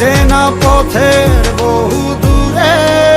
চেনা পথের বহু দূরে।